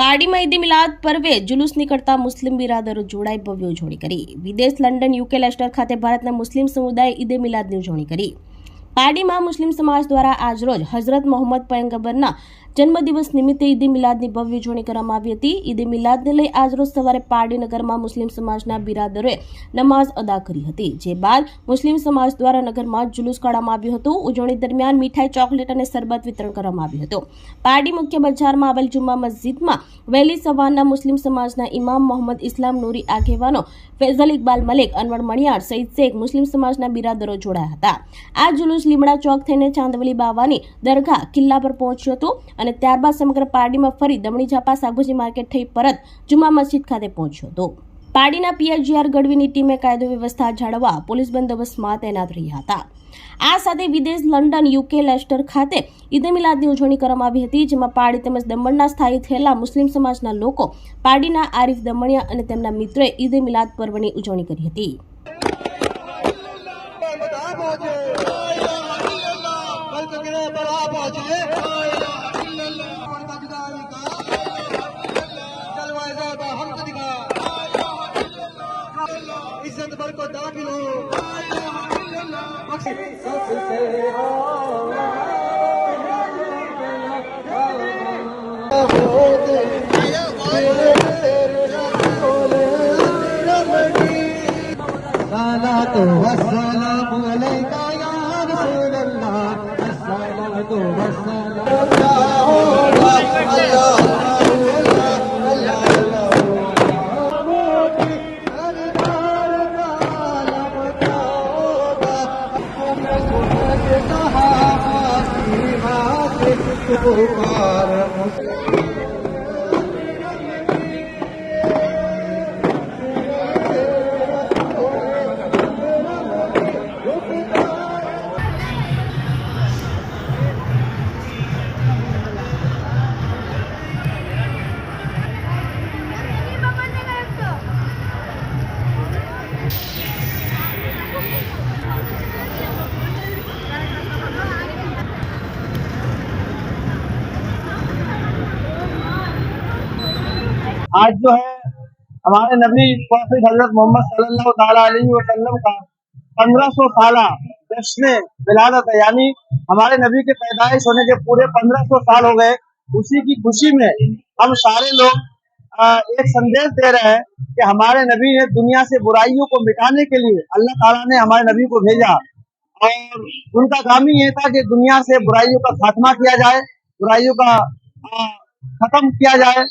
પારડીમાં ઈદ મિલાદ પર્વે જુલુસ નીકળતા મુસ્લિમ બિરાદરો જોડાઈ ભવ્ય ઉજવણી કરી. વિદેશ લંડન યુકે લેસ્ટર ખાતે ભારતના મુસ્લિમ સમુદાય ઈદે મિલાદની ઉજવણી કરી. પારડીમાં મુસ્લિમ સમાજ દ્વારા આજરોજ હઝરત મોહમ્મદ પયંગબરના જન્મદિવસ નિમિત્તે ઈદે મિલાદની ભવ્ય ઉજવણી કરવામાં આવી હતી. ઈદે મિલાદને લઈ આજરોજ સવારે પારડી નગરમાં મુસ્લિમ સમાજના બિરાદરોએ નમાઝ અદા કરી હતી, જે બાદ મુસ્લિમ સમાજ દ્વારા નગરમાં જુલુસ કાઢવામાં આવ્યું હતું. ઉજવણી દરમિયાન મીઠાઈ, ચોકલેટ અને શરબત વિતરણ કરવામાં આવ્યું હતું. પારડી મુખ્ય બજારમાં આવેલ જુમ્મા મસ્જિદમાં વહેલી સવારના મુસ્લિમ સમાજના ઇમામ મોહમ્મદ ઇસ્લામ નૂરી આગેવાનો ફૈઝલ ઇકબાલ મલિક, અનવર મણિયાર સઈદ શેખ મુસ્લિમ સમાજના બિરાદરો જોડાયા હતા. આ જુલુસ લીમડા ચોક થઈને ચાંદવલી બાવાની દરગાહ કિલ્લા પર પહોંચ્યું હતું અને ત્યારબાદ સમગ્ર પારડીમાં ફરી દમણી ઝાપા શાકભાજી માર્કેટ થઈ પરત જુમા મસ્જિદ ખાતે પહોંચ્યો હતો. પારડીના પીએચજીઆર ગઢવીની ટીમે કાયદો વ્યવસ્થા જાળવવા પોલીસ બંદોબસ્તમાં તૈનાત રહ્યા હતા. આ સાથે વિદેશ લંડન યુકે લેસ્ટર ખાતે ઈદ મિલાદની ઉજવણી કરવામાં આવી હતી, જેમાં પારડી તેમજ દમણના સ્થાયી થયેલા મુસ્લિમ સમાજના લોકો પારડીના આરિફ દમણિયા અને તેમના મિત્રોએ ઈદ મિલાદ પર્વની ઉજવણી કરી હતી. बड़ा والسلام عليك يا رسول الله الصلاة والسلام आज जो है, हमारे नबी हज़रत मोहम्मद वसल्लम का पंद्रह सौ साल जश्न विलादत है। यानी हमारे नबी के पैदाइश होने के पूरे पंद्रह सौ साल हो गए। उसी की खुशी में हम सारे लोग एक संदेश दे रहे हैं कि हमारे नबी ने दुनिया से बुराइयों को मिटाने के लिए अल्लाह ताला ने हमारे नबी को भेजा। और उनका काम ही ये था कि दुनिया से बुराइयों का खात्मा किया जाए, बुराइयों का खत्म किया जाए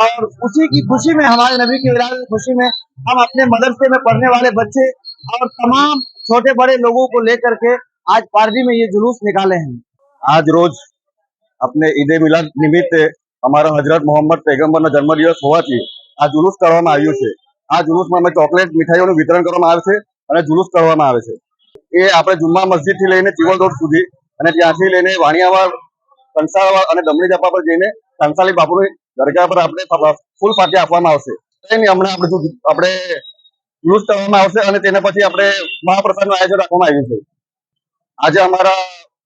और उसी की खुशी में हमारे नबी की विरासत की खुशी में हम अपने मदरसे में पढ़ने वाले बच्चे और तमाम छोटे बड़े लोगों को लेकर के आज पारडी में ये जुलूस निकाले हैं આજ રોજ આપણે ઈદે મિલાદ નિમિત્તે અમારા હજરત મોહમ્મદ પૈગંબરનો જન્મદિવસ હોવાથી આ જુલુસ કરવામાં આવ્યું છે આ જુલુસમાં અમે ચોકલેટ મીઠાઈઓનું વિતરણ કરવામાં આવે છે અને જુલુસ કરવામાં આવે છે એ આપણે જુમ્મા મસ્જિદ થી લઈને ચિવલ રોડ સુધી અને ત્યાંથી લઈને વાણિયાવાડ કંસાળવાડ અને દમણી જાપા પર જઈને કંસાલી બાપુની દરગાહ પર આપણે ફૂલ ફાટી આપવામાં આવશે. એની હમણાં આપણે જો આપણે યુઝ કરવામાં આવશે અને તેના પછી આપણે મહાપ્રસાદનું આયોજન રાખવામાં આવ્યું છે. આજે અમારા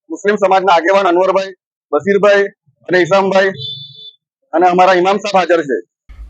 મુસ્લિમ સમાજના આગેવાન અનવરભાઈ બસીરભાઈ અને ઈસામભાઈ અને અમારા ઇમામ સાહેબ હાજર છે.